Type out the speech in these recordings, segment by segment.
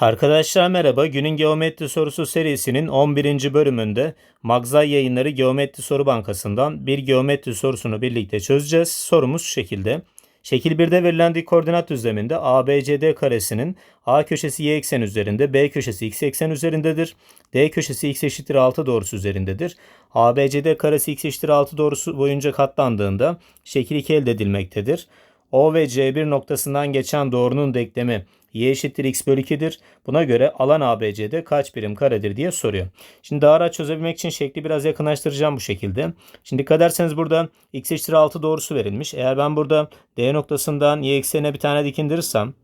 Arkadaşlar merhaba. Günün geometri sorusu serisinin 11. bölümünde Magzay Yayınları Geometri Soru Bankası'ndan bir geometri sorusunu birlikte çözeceğiz. Sorumuz şu şekilde. Şekil 1'de verilen dik koordinat düzleminde ABCD karesinin A köşesi y eksen üzerinde, B köşesi x eksen üzerindedir. D köşesi x eşittir 6 doğrusu üzerindedir. ABCD karesi x eşittir 6 doğrusu boyunca katlandığında şekil 2 elde edilmektedir. O ve C1 noktasından geçen doğrunun denklemi y eşittir x bölü 2'dir. Buna göre alan ABC'de kaç birim karedir diye soruyor. Şimdi daha rahat çözebilmek için şekli biraz yakınlaştıracağım bu şekilde. Şimdi dikkat ederseniz burada x eşittir 6 doğrusu verilmiş. Eğer ben burada D noktasından y eksenine bir tane dik indirirsem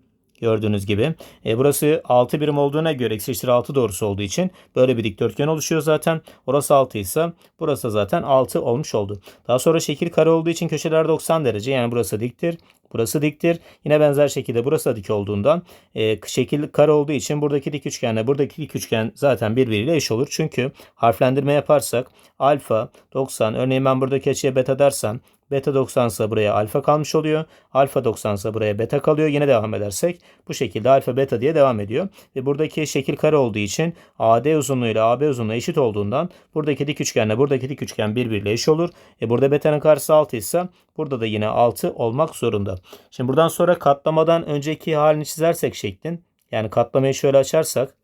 gördüğünüz gibi. E, burası 6 birim olduğuna göre x eşittir 6 doğrusu olduğu için böyle bir dikdörtgen oluşuyor zaten. Orası 6 ise burası da zaten 6 olmuş oldu. Daha sonra şekil kare olduğu için köşeler 90 derece yani burası diktir. Burası diktir. Yine benzer şekilde burası da dik olduğundan e, şekil kare olduğu için buradaki dik üçgenle buradaki dik üçgen zaten birbiriyle eş olur. Çünkü harflendirme yaparsak alfa 90 örneğin ben buradaki açıya beta dersem Beta 90 ise buraya alfa kalmış oluyor. Alfa 90 ise buraya beta kalıyor. Yine devam edersek bu şekilde alfa beta diye devam ediyor. Ve buradaki şekil kare olduğu için AD uzunluğu ile AB uzunluğu eşit olduğundan buradaki dik üçgenle buradaki dik üçgen birbiriyle eş olur. E burada beta'nın karşısı 6 ise burada da yine 6 olmak zorunda. Şimdi buradan sonra katlamadan önceki halini çizersek şeklin yani katlamayı şöyle açarsak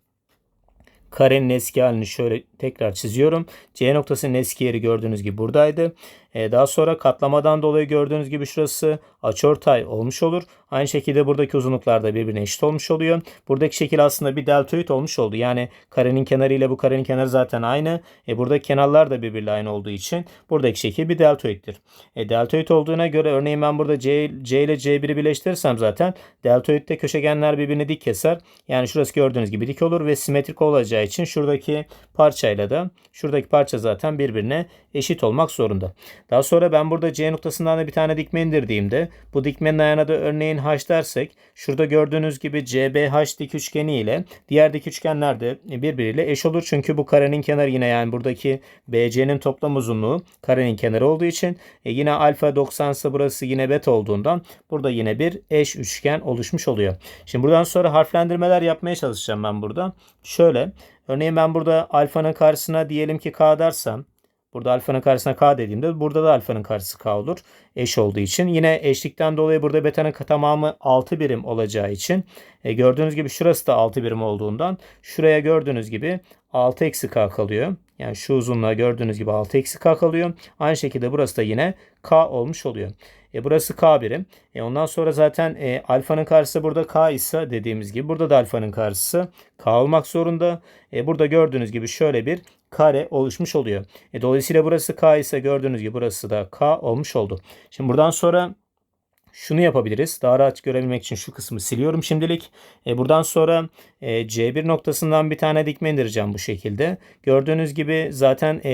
karenin eski halini şöyle tekrar çiziyorum. C noktasının eski yeri gördüğünüz gibi buradaydı. Ee, daha sonra katlamadan dolayı gördüğünüz gibi şurası açıortay olmuş olur. Aynı şekilde buradaki uzunluklar da birbirine eşit olmuş oluyor. Buradaki şekil aslında bir deltoid olmuş oldu. Yani karenin kenarı ile bu karenin kenarı zaten aynı. E, buradaki kenarlar da birbiriyle aynı olduğu için buradaki şekil bir deltoiddir. E, deltoid olduğuna göre örneğin ben burada C, C ile C1'i birleştirirsem zaten deltoidde köşegenler birbirini dik keser. Yani şurası gördüğünüz gibi dik olur ve simetrik olacağı için şuradaki parçayla da şuradaki parça zaten birbirine eşit olmak zorunda. Daha sonra ben burada C noktasından da bir tane dikme indirdiğimde bu dikmenin ayağına da örneğin H dersek şurada gördüğünüz gibi CBH dik üçgeni ile diğer dik üçgenler de birbiriyle eş olur. Çünkü bu karenin kenarı yine yani buradaki BC'nin toplam uzunluğu karenin kenarı olduğu için e yine alfa 90 ise burası yine beta olduğundan burada yine bir eş üçgen oluşmuş oluyor. Şimdi buradan sonra harflendirmeler yapmaya çalışacağım ben burada. Şöyle örneğin ben burada alfanın karşısına diyelim ki K dersem Burada alfanın karşısına k dediğimde burada da alfanın karşısı k olur. Eş olduğu için. Yine eşlikten dolayı burada beta'nın tamamı 6 birim olacağı için e, gördüğünüz gibi şurası da 6 birim olduğundan şuraya gördüğünüz gibi 6 eksi k kalıyor. Yani şu uzunluğa gördüğünüz gibi 6 eksi k kalıyor. Aynı şekilde burası da yine k olmuş oluyor. E burası k birim. E ondan sonra zaten e, alfanın karşısı burada k ise dediğimiz gibi burada da alfanın karşısı k olmak zorunda. E burada gördüğünüz gibi şöyle bir kare oluşmuş oluyor. E, dolayısıyla burası k ise gördüğünüz gibi burası da k olmuş oldu. Şimdi buradan sonra şunu yapabiliriz. Daha rahat görebilmek için şu kısmı siliyorum şimdilik. E, buradan sonra e, C1 noktasından bir tane dikme indireceğim bu şekilde. Gördüğünüz gibi zaten e,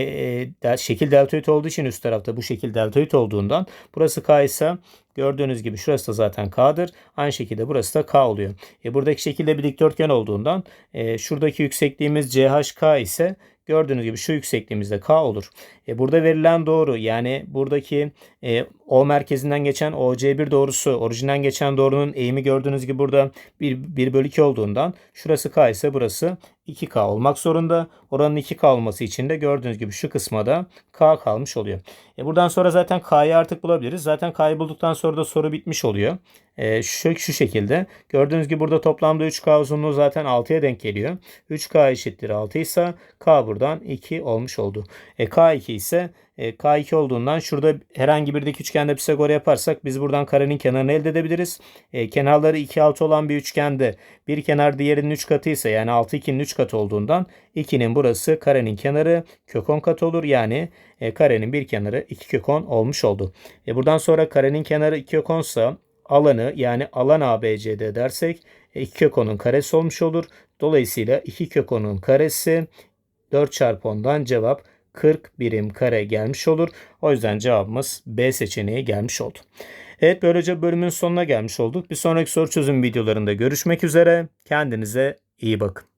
e, şekil deltoid olduğu için üst tarafta bu şekil deltoid olduğundan burası K ise Gördüğünüz gibi şurası da zaten K'dır. Aynı şekilde burası da K oluyor. E, buradaki şekilde bir dikdörtgen olduğundan e, şuradaki yüksekliğimiz CHK ise Gördüğünüz gibi şu yüksekliğimizde K olur. E, burada verilen doğru yani buradaki e, O merkezinden geçen OC1 doğrusu orijinden geçen doğrunun eğimi gördüğünüz gibi burada 1, 1 bölü 2 olduğundan şurası K ise burası 2K olmak zorunda. Oranın 2K olması için de gördüğünüz gibi şu kısma da K kalmış oluyor. E buradan sonra zaten K'yı artık bulabiliriz. Zaten K'yı bulduktan sonra da soru bitmiş oluyor. E şu, şu şekilde. Gördüğünüz gibi burada toplamda 3K uzunluğu zaten 6'ya denk geliyor. 3K eşittir 6 ise K buradan 2 olmuş oldu. E K2 ise K2 olduğundan şurada herhangi bir dik üçgende Pisagor yaparsak biz buradan karenin kenarını elde edebiliriz. E, kenarları 2 6 olan bir üçgende bir kenar diğerinin 3 katı ise yani 6 2'nin 3 katı olduğundan 2'nin burası karenin kenarı kök 10 katı olur. Yani e, karenin bir kenarı 2 kök 10 olmuş oldu. E, buradan sonra karenin kenarı 2 kök 10 ise alanı yani alan ABCD dersek 2 kök 10'un karesi olmuş olur. Dolayısıyla 2 kök 10'un karesi 4 çarpı 10'dan cevap 40 birim kare gelmiş olur. O yüzden cevabımız B seçeneği gelmiş oldu. Evet böylece bölümün sonuna gelmiş olduk. Bir sonraki soru çözüm videolarında görüşmek üzere. Kendinize iyi bakın.